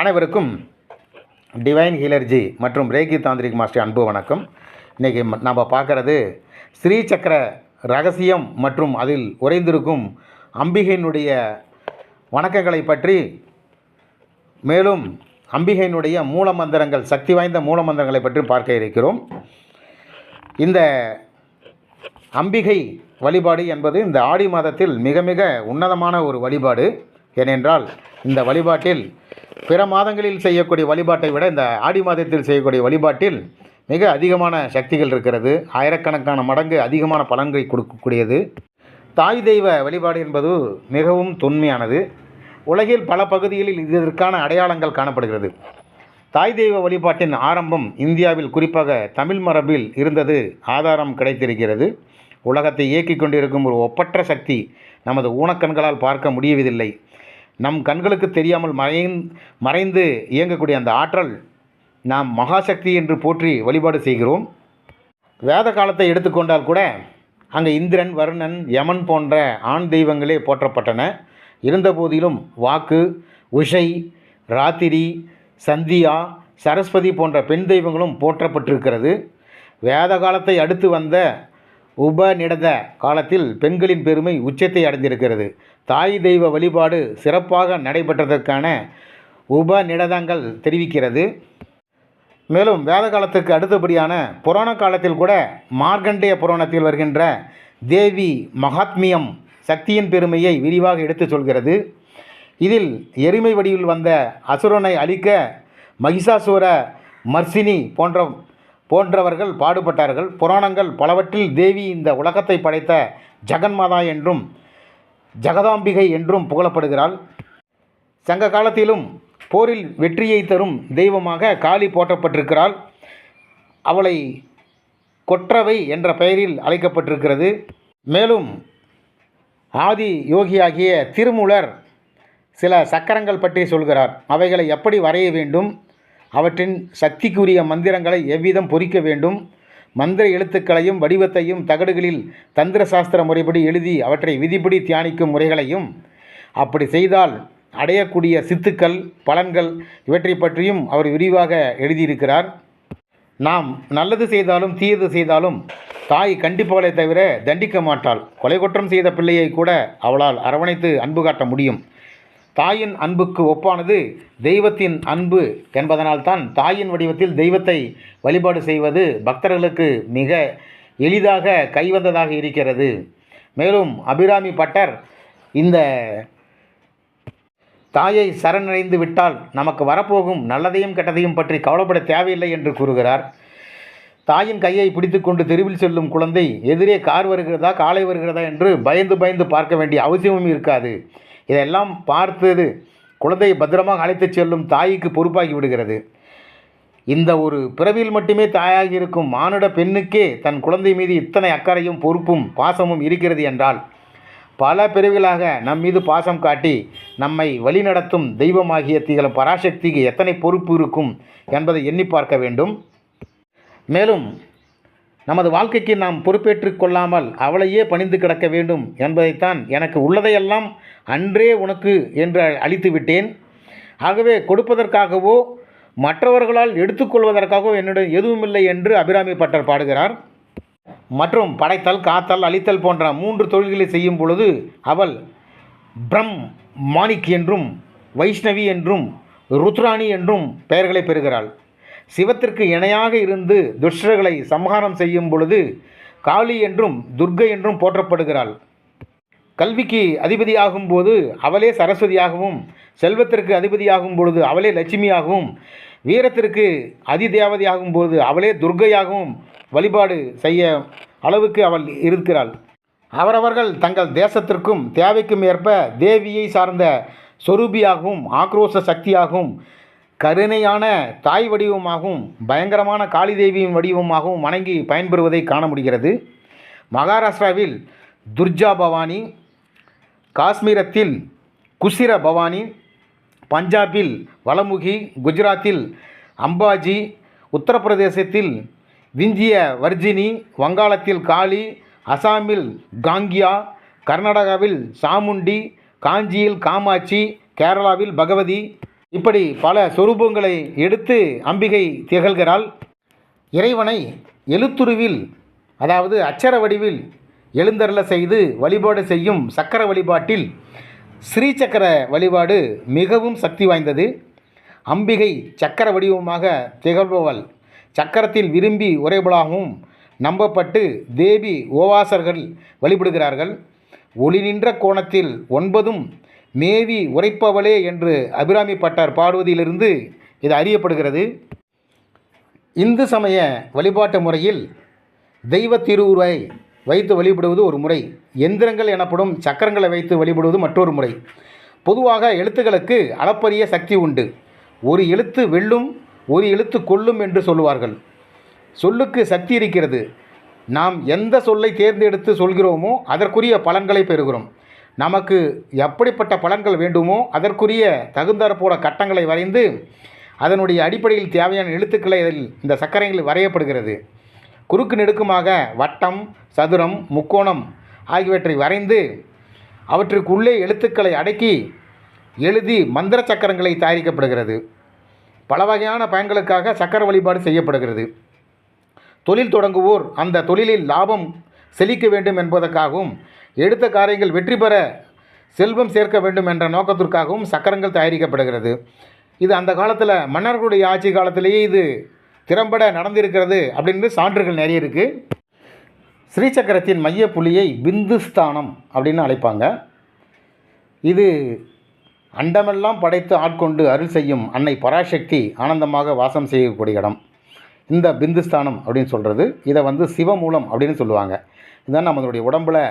அனைவருக்கும் டிவைன் ஹீலர்ஜி மற்றும் Reiki tantric master அன்பு வணக்கம். இன்றைக்கி நம்ம பார்க்குறது ஸ்ரீ சக்கர ரகசியம் மற்றும் அதில் உறைந்திருக்கும் அம்பிகையினுடைய வணக்கங்களை பற்றி. மேலும் அம்பிகையினுடைய மூலமந்திரங்கள் சக்தி வாய்ந்த மூலமந்திரங்களை பற்றி பார்க்க இருக்கிறோம். இந்த அம்பிகை வழிபாடு என்பது இந்த ஆடி மாதத்தில் மிக மிக உன்னதமான ஒரு வழிபாடு. ஏனென்றால் இந்த வழிபாட்டில் பிற மாதங்களில் செய்யக்கூடிய வழிபாட்டை விட இந்த ஆடி மாதத்தில் செய்யக்கூடிய வழிபாட்டில் மிக அதிகமான சக்திகள் இருக்கிறது. ஆயிரக்கணக்கான மடங்கு அதிகமான பலன்களை கொடுக்கக்கூடியது. தாய் தெய்வ வழிபாடு என்பது மிகவும் தொன்மையானது. உலகில் பல பகுதிகளில் இதற்கான அடையாளங்கள் காணப்படுகிறது. தாய் தெய்வ வழிபாட்டின் ஆரம்பம் இந்தியாவில் குறிப்பாக தமிழ் மரபில் இருந்தது ஆதாரம் கிடைத்திருக்கிறது. உலகத்தை இயக்கிக் கொண்டிருக்கும் ஒரு ஒப்பற்ற சக்தி நமது ஊனக்கண்களால் பார்க்க முடியவதில்லை நம் கண்களுக்கு தெரியாமல் மறைந் மறைந்து இயங்கக்கூடிய அந்த ஆற்றல் நாம் மகாசக்தி என்று போற்றி வழிபாடு செய்கிறோம். வேத காலத்தை எடுத்துக்கொண்டால் கூட அங்கே இந்திரன் வருணன் யமன் போன்ற ஆண் தெய்வங்களே போற்றப்பட்டன. இருந்தபோதிலும் வாக்கு உஷை ராத்திரி சந்தியா சரஸ்வதி போன்ற பெண் தெய்வங்களும் போற்றப்பட்டிருக்கிறது. வேத காலத்தை அடுத்து வந்த உபநிடத காலத்தில் பெண்களின் பெருமை உச்சத்தை அடைந்திருக்கிறது. தாய் தெய்வ வழிபாடு சிறப்பாக நடைபெற்றதற்கான உபநிடதங்கள் தெரிவிக்கிறது. மேலும் வேத காலத்துக்கு அடுத்தபடியான புராண காலத்தில் கூட மார்க்கண்டேய புராணத்தில் வருகின்ற தேவி மகாத்மியம் சக்தியின் பெருமையை விரிவாக எடுத்துச் சொல்கிறது. இதில் எருமை வடிவில் வந்த அசுரனை அழிக்க மகிஷாசுர மர்சினி போன்ற போன்றவர்கள் பாடுபட்டார்கள். புராணங்கள் பலவற்றில் தேவி இந்த உலகத்தை படைத்த ஜெகன்மாதா என்றும் ஜெகதாம்பிகை என்றும் புகழப்படுகிறாள். சங்க காலத்திலும் போரில் வெற்றியை தரும் தெய்வமாக காளி போற்றப்பட்டிருக்கிறாள். அவளை கொற்றவை என்ற பெயரில் அழைக்கப்பட்டிருக்கிறது. மேலும் ஆதி யோகியாகிய திருமூலர் சில சக்கரங்கள் பற்றி சொல்கிறார். அவைகளை எப்படி வரைய வேண்டும்? அவற்றின் சக்திக்குரிய மந்திரங்களை எவ்விதம் பொறிக்க வேண்டும்? மந்திர எழுத்துக்களையும் வடிவத்தையும் தகடுகளில் தந்திர சாஸ்திர முறைப்படி எழுதி அவற்றை விதிப்படி தியானிக்கும் முறைகளையும் அப்படி செய்தால் அடையக்கூடிய சித்துக்கள் பலன்கள் இவற்றை பற்றியும் அவர் விரிவாக எழுதியிருக்கிறார். நாம் நல்லது செய்தாலும் தீயது செய்தாலும் தாய் கண்டிப்பவளை தவிர தண்டிக்க மாட்டாள். கொலை குற்றம் செய்த பிள்ளையை கூட அவளால் அரவணைத்து அன்பு காட்ட முடியும். தாயின் அன்புக்கு ஒப்பானது தெய்வத்தின் அன்பு என்பதனால்தான் தாயின் வடிவத்தில் தெய்வத்தை வழிபாடு செய்வது பக்தர்களுக்கு மிக எளிதாக கைவந்ததாக இருக்கிறது. மேலும் அபிராமி பட்டர் இந்த தாயை சரணடைந்து விட்டால் நமக்கு வரப்போகும் நல்லதையும் கெட்டதையும் பற்றி கவலைப்பட தேவையில்லை என்று கூறுகிறார். தாயின் கையை பிடித்துக்கொண்டு தெருவில் செல்லும் குழந்தை எதிரே கார் வருகிறதா காலை வருகிறதா என்று பயந்து பயந்து பார்க்க வேண்டிய அவசியமும் இருக்காது. இதெல்லாம் பார்த்தது குழந்தையை பத்திரமாக அழைத்துச் செல்லும் தாய்க்கு பொறுப்பாகி விடுகிறது. இந்த ஒரு பிறவியில் மட்டுமே தாயாகி இருக்கும் மானுட பெண்ணுக்கே தன் குழந்தை மீது இத்தனை அக்கறையும் பொறுப்பும் பாசமும் இருக்கிறது என்றால் பல பிரிவுகளாக நம் மீது பாசம் காட்டி நம்மை வழிநடத்தும் தெய்வமாகிய திகழும் பராசக்திக்கு எத்தனை பொறுப்பு இருக்கும் என்பதை எண்ணி பார்க்க வேண்டும். மேலும் நமது வாழ்க்கைக்கு நாம் பொறுப்பேற்றுக் கொள்ளாமல் அவளையே பணிந்து கிடக்க வேண்டும் என்பதைத்தான் எனக்கு உள்ளதையெல்லாம் அன்றே உனக்கு என்று அளித்து விட்டேன். ஆகவே கொடுப்பதற்காகவோ மற்றவர்களால் எடுத்துக்கொள்வதற்காகவோ என்னிடம் எதுவுமில்லை என்று அபிராமி பட்டர் பாடுகிறார். மற்றும் படைத்தல் காத்தல் அழித்தல் போன்ற மூன்று தொழில்களை செய்யும் பொழுது அவள் பிரம் மாணிக் என்றும் வைஷ்ணவி என்றும் ருத்ராணி என்றும் பெயர்களை பெறுகிறாள். சிவத்திற்கு இணையாக இருந்து துஷ்டர்களை சம்ஹாரம் செய்யும் பொழுது காளி என்றும் துர்கை என்றும் போற்றப்படுகிறாள். கல்விக்கு அதிபதியாகும் போது அவளே சரஸ்வதியாகவும் செல்வத்திற்கு அதிபதியாகும் பொழுது அவளே லட்சுமியாகவும் வீரத்திற்கு அதிதேவதையாகும் பொழுது அவளே துர்கையாகவும் வழிபாடு செய்ய அளவுக்கு அவள் இருக்கிறாள். அவரவர்கள் தங்கள் தேசத்திற்கும் தேவைக்கும் ஏற்ப தேவியை சார்ந்த சொரூபியாகவும் ஆக்ரோஷ சக்தியாகவும் கருணையான தாய் வடிவமாகவும் பயங்கரமான காளி தேவியின் வடிவமாகவும் வணங்கி பயன்பெறுவதை காண முடிகிறது. மகாராஷ்டிராவில் துர்ஜா பவானி காஷ்மீரத்தில் குசிர பவானி பஞ்சாபில் வளமுகி குஜராத்தில் அம்பாஜி உத்தரப்பிரதேசத்தில் விந்திய வர்ஜினி வங்காளத்தில் காளி அசாமில் காங்கியா கர்நாடகாவில் சாமுண்டி காஞ்சியில் காமாட்சி கேரளாவில் பகவதி இப்படி பல சொரூபங்களை எடுத்து அம்பிகை திகழ்கிறாள். இறைவனை எழுத்துருவில் அதாவது அச்சர வடிவில் எழுந்தருள செய்து வழிபாடு செய்யும் சக்கர வழிபாட்டில் ஸ்ரீசக்கர வழிபாடு மிகவும் சக்தி வாய்ந்தது. அம்பிகை சக்கர வடிவமாக திகழ்பவள். சக்கரத்தில் விரும்பி உரைபலாகவும் நம்பப்பட்டு தேவி ஓவாசர்கள் வழிபடுகிறார்கள். ஒளி நின்ற கோணத்தில் ஒன்பதும் மேவி உரைப்பவளே என்று அபிராமி பட்டார் பாடுவதிலிருந்து இது அறியப்படுகிறது. இந்து சமய வழிபாட்டு முறையில் தெய்வ திருவுருவை வைத்து வழிபடுவது ஒரு முறை எந்திரங்கள் எனப்படும் சக்கரங்களை வைத்து வழிபடுவது மற்றொரு முறை. பொதுவாக எழுத்துக்களுக்கு அளப்பரிய சக்தி உண்டு. ஒரு எழுத்து வெல்லும் ஒரு எழுத்து கொல்லும் என்று சொல்லுவார்கள். சொல்லுக்கு சக்தி இருக்கிறது. நாம் எந்த சொல்லை தேர்ந்தெடுத்து சொல்கிறோமோ அதற்குரிய பலன்களை பெறுகிறோம். நமக்கு எப்படிப்பட்ட பலன்கள் வேண்டுமோ அதற்குரிய தகுந்தாற்போல கட்டங்களை வரைந்து அதனுடைய அடிப்படையில் தேவையான எழுத்துக்களை அதில் இந்த சக்கரங்களில் வரையப்படுகிறது. குறுக்கு நெடுக்குமாக வட்டம் சதுரம் முக்கோணம் ஆகியவற்றை வரைந்து அவற்றுக்குள்ளே எழுத்துக்களை அடக்கி எழுதி மந்திர சக்கரங்களை தயாரிக்கப்படுகிறது. பல வகையான பயன்களுக்காக சக்கர வழிபாடு செய்யப்படுகிறது. தொழில் தொடங்குவோர் அந்த தொழிலில் லாபம் செழிக்க வேண்டும் என்பதற்காகவும் எடுத்த காரியங்கள் வெற்றி பெற செல்வம் சேர்க்க வேண்டும் என்ற நோக்கத்திற்காகவும் சக்கரங்கள் தயாரிக்கப்படுகிறது. இது அந்த காலத்தில் மன்னர்களுடைய ஆட்சி காலத்திலேயே இது திறம்பட நடந்திருக்கிறது அப்படின்னு சான்றுகள் நிறைய இருக்குது ஸ்ரீசக்கரத்தின் மைய புள்ளியை பிந்துஸ்தானம் அப்படின்னு அழைப்பாங்க. இது அண்டமெல்லாம் படைத்து ஆட்கொண்டு அருள் செய்யும் அன்னை பராசக்தி ஆனந்தமாக வாசம் செய்யக்கூடிய இடம். இந்த பிந்துஸ்தானம் அப்படின்னு சொல்கிறது இதை வந்து சிவமூலம் அப்படின்னு சொல்லுவாங்க. இதுதான் நம்மளுடைய உடம்பில்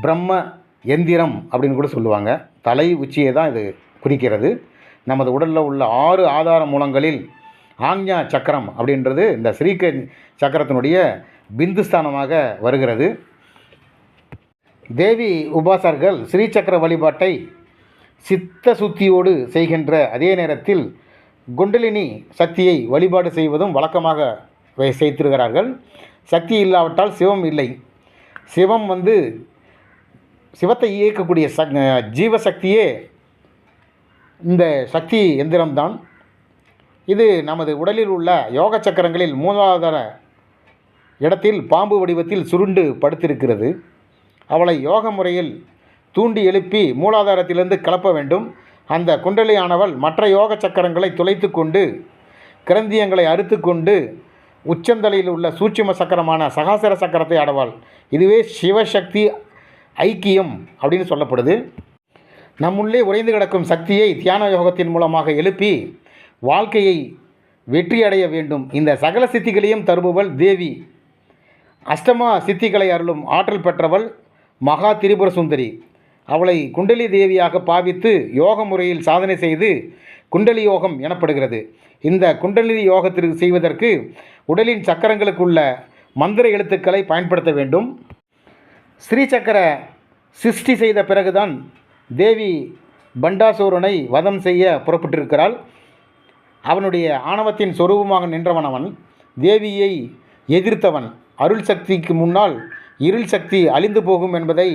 பிரம்ம எந்திரம் அப்படின்னு கூட சொல்லுவாங்க. தலை உச்சியை தான் இது குறிக்கிறது. நமது உடலில் உள்ள ஆறு ஆதார மூலங்களில் ஆஞ்ஞா சக்கரம் அப்படின்றது இந்த ஸ்ரீக சக்கரத்தினுடைய பிந்துஸ்தானமாக வருகிறது. தேவி உபாசர்கள் ஸ்ரீசக்கர வழிபாட்டை சித்த சுத்தியோடு செய்கின்ற அதே நேரத்தில் குண்டலினி சக்தியை வழிபாடு செய்வதும் வழக்கமாக வை- செய்திருக்கிறார்கள். சக்தி இல்லாவிட்டால் சிவம் இல்லை. சிவம் வந்து சிவத்தை இயக்கக்கூடிய சக் ஜீவசக்தியே இந்த சக்தி எந்திரம்தான். இது நமது உடலில் உள்ள யோக சக்கரங்களில் மூலாதார இடத்தில் பாம்பு வடிவத்தில் சுருண்டு படுத்திருக்கிறது. அவளை யோக முறையில் தூண்டி எழுப்பி மூலாதாரத்திலிருந்து கலப்ப வேண்டும். அந்த குண்டலியானவள் மற்ற யோக சக்கரங்களை துளைத்து கொண்டு கிரந்தியங்களை அறுத்து கொண்டு உச்சந்தலையில் உள்ள சூட்சும சக்கரமான சகாசர சக்கரத்தை ஆடவாள். இதுவே சிவசக்தி ஐக்கியம் அப்படின்னு சொல்லப்படுது. நம்முள்ளே உறைந்து கிடக்கும் சக்தியை தியான யோகத்தின் மூலமாக எழுப்பி வாழ்க்கையை வெற்றியடைய வேண்டும். இந்த சகல சித்திகளையும் தருபவள் தேவி. அஷ்டமா சித்திகளை அருளும் ஆற்றல் பெற்றவள் மகா திரிபுர சுந்தரி அவளை குண்டலி தேவியாக பாவித்து யோக முறையில் சாதனை செய்து குண்டலி யோகம் எனப்படுகிறது. இந்த குண்டலி யோகத்திற்கு செய்வதற்கு உடலின் சக்கரங்களுக்குள்ள மந்திர எழுத்துக்களை பயன்படுத்த வேண்டும். ஸ்ரீசக்கர சிருஷ்டி செய்த பிறகுதான் தேவி பண்டாசூரனை வதம் செய்ய புறப்பட்டிருக்கிறாள். அவனுடைய ஆணவத்தின் சொரூபமாக நின்றவன் அவன் தேவியை எதிர்த்தவன். அருள் சக்திக்கு முன்னால் இருள் சக்தி அழிந்து போகும் என்பதை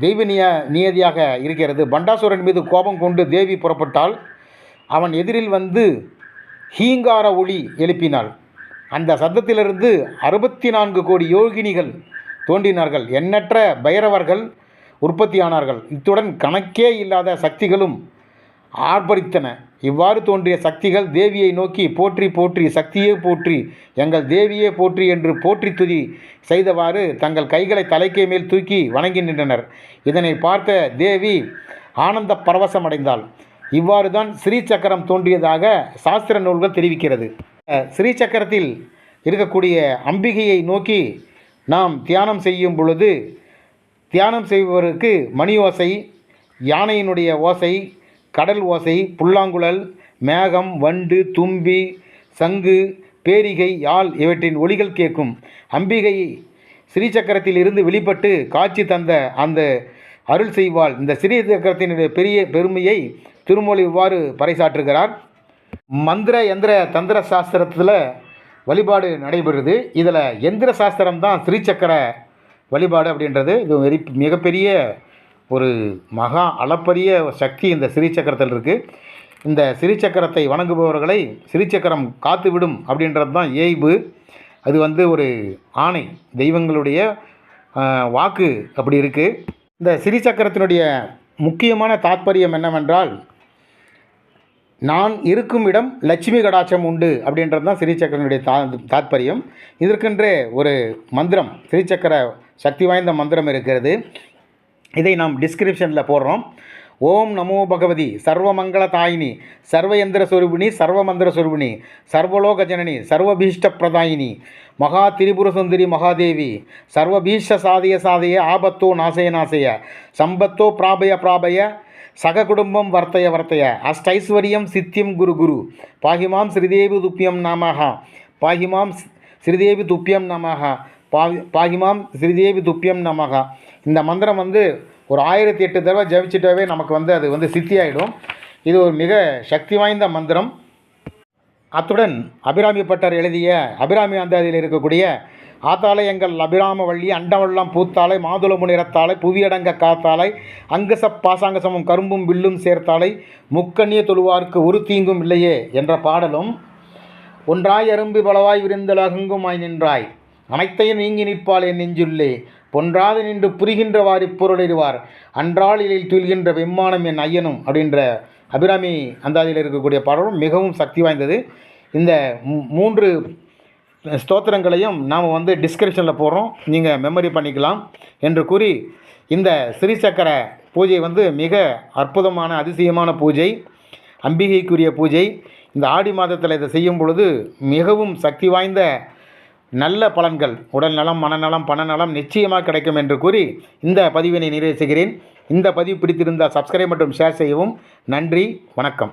தெய்வ நிய நியதியாக இருக்கிறது. பண்டாசுரன் மீது கோபம் கொண்டு தேவி புறப்பட்டால் அவன் எதிரில் வந்து ஹீங்கார ஒளி எழுப்பினாள். அந்த சத்தத்திலிருந்து அறுபத்தி நான்கு கோடி யோகினிகள் தோன்றினார்கள். எண்ணற்ற பைரவர்கள் உற்பத்தியானார்கள். இத்துடன் கணக்கே இல்லாத சக்திகளும் ஆர்ப்பரித்தன. இவ்வாறு தோன்றிய சக்திகள் தேவியை நோக்கி போற்றி போற்றி சக்தியே போற்றி எங்கள் தேவியே போற்றி என்று போற்றி துதி செய்தவாறு தங்கள் கைகளை தலைக்கே மேல் தூக்கி வணங்கி நின்றனர். இதனை பார்த்த தேவி ஆனந்த பரவசமடைந்தாள். இவ்வாறு தான் ஸ்ரீசக்கரம் தோன்றியதாக சாஸ்திர நூல்கள் தெரிவிக்கிறது. ஸ்ரீசக்கரத்தில் இருக்கக்கூடிய அம்பிகையை நோக்கி நாம் தியானம் செய்யும் பொழுது தியானம் செய்பவருக்கு மணி ஓசை யானையினுடைய ஓசை கடல் ஓசை புல்லாங்குழல் மேகம் வண்டு தும்பி சங்கு பேரிகை யாழ் இவற்றின் ஒலிகள் கேட்கும். அம்பிகை ஸ்ரீசக்கரத்தில் இருந்து வெளிப்பட்டு காட்சி தந்த அந்த அருள் செய்வாள். இந்த ஸ்ரீசக்கரத்தினுடைய பெரிய பெருமையை திருமொழி இவ்வாறு பறைசாற்றுகிறார். மந்திர எந்திர தந்திர சாஸ்திரத்தில் வழிபாடு நடைபெறுது. இதில் எந்திர சாஸ்திரம் தான் ஸ்ரீசக்கர வழிபாடு அப்படின்றது. இது மிகப்பெரிய ஒரு மகா அளப்பரிய சக்தி இந்த ஸ்ரீசக்கரத்தில் இருக்குது இந்த சிறிச்சக்கரத்தை வணங்குபவர்களை சிறிச்சக்கரம் காத்துவிடும் அப்படின்றது தான் ஏய்பு. அது வந்து ஒரு ஆணை தெய்வங்களுடைய வாக்கு அப்படி இருக்குது இந்த சிறிச்சக்கரத்தினுடைய முக்கியமான தாத்பரியம் என்னவென்றால் நான் இருக்கும் இடம் லட்சுமி கடாட்சம் உண்டு அப்படின்றது தான் ஸ்ரீசக்கரனுடைய தா தாத்பரியம். இதற்கென்றே ஒரு மந்திரம் ஸ்ரீசக்கர சக்தி வாய்ந்த மந்திரம் இருக்கிறது. இதை நாம் டிஸ்கிரிப்ஷனில் போடுறோம். ஓம் நமோ பகவதி சர்வமங்கள தாயினி சர்வயந்திர சுரூபிணி சர்வமந்திர சுரூபிணி சர்வலோக ஜனனி சர்வபீஷ்ட பிரதாயினி மகா திரிபுர சுந்தரி மகாதேவி சர்வபீஷ்ட சாதய சாதய ஆபத்தோ நாசய நாசய சம்பத்தோ பிராபய பிராபய சக குடும்பம் வர்த்தய வர்த்தய அஷ்டைஸ்வரியம் சித்தியம் குரு குரு பாகிமாம் ஸ்ரீதேவி துப்பியம் நாமஹா பாகிமாம் ஸ்ரீதேவி துப்பியம் நமஹா பாவி பாகிமாம் ஸ்ரீதேவி துப்பியம் நமஹா. இந்த மந்திரம் வந்து ஒரு ஆயிரத்தி எட்டு தடவை ஜபிச்சிட்டாவே நமக்கு வந்து அது வந்து சித்தியாயிடும். இது ஒரு மிக சக்தி வாய்ந்த மந்திரம். அத்துடன் அபிராமி பட்டர் எழுதிய அபிராமி அந்தாதியில் இருக்கக்கூடிய ஆத்தாலை எங்கள் அபிராம வள்ளி அண்டவள்ளம் பூத்தாலை மாதுளமு நிறத்தாளை புவியடங்க காத்தாலை அங்கச பாசாங்கசமும் கரும்பும் வில்லும் சேர்த்தாலை முக்கண்ணிய தொழுவார்க்கு ஒரு தீங்கும் இல்லையே என்ற பாடலும் ஒன்றாய் அரும்பி பலவாய் விருந்தலகுங்குமாய் நின்றாய் அனைத்தையும் நீங்கி நிற்பாள் என் நெஞ்சுள்ளே பொன்றாது நின்று புரிகின்றவாறு பொருளிடுவார். அன்றாளிலில் துயில்கின்ற வெம்மானம் என் ஐயனும் அப்படின்ற அபிராமி அந்தாதியில் இருக்கக்கூடிய பாடலும் மிகவும் சக்தி வாய்ந்தது. இந்த மூன்று ஸ்தோத்திரங்களையும் நாம் வந்து டிஸ்கிரிப்ஷனில் போடுறோம். நீங்கள் மெமரி பண்ணிக்கலாம் என்று கூறி இந்த ஸ்ரீசக்கர பூஜை வந்து மிக அற்புதமான அதிசயமான பூஜை அம்பிகைக்குரிய பூஜை. இந்த ஆடி மாதத்தில் இதை செய்யும் பொழுது மிகவும் சக்தி வாய்ந்த நல்ல பலன்கள் உடல் நலம் மனநலம் பணநலம் நிச்சயமாக கிடைக்கும் என்று கூறி இந்த பதிவினை நிறைவு செய்கிறேன். இந்த பதிவு பிடித்திருந்தால் சப்ஸ்கிரைப் மற்றும் ஷேர் செய்யவும். நன்றி வணக்கம்.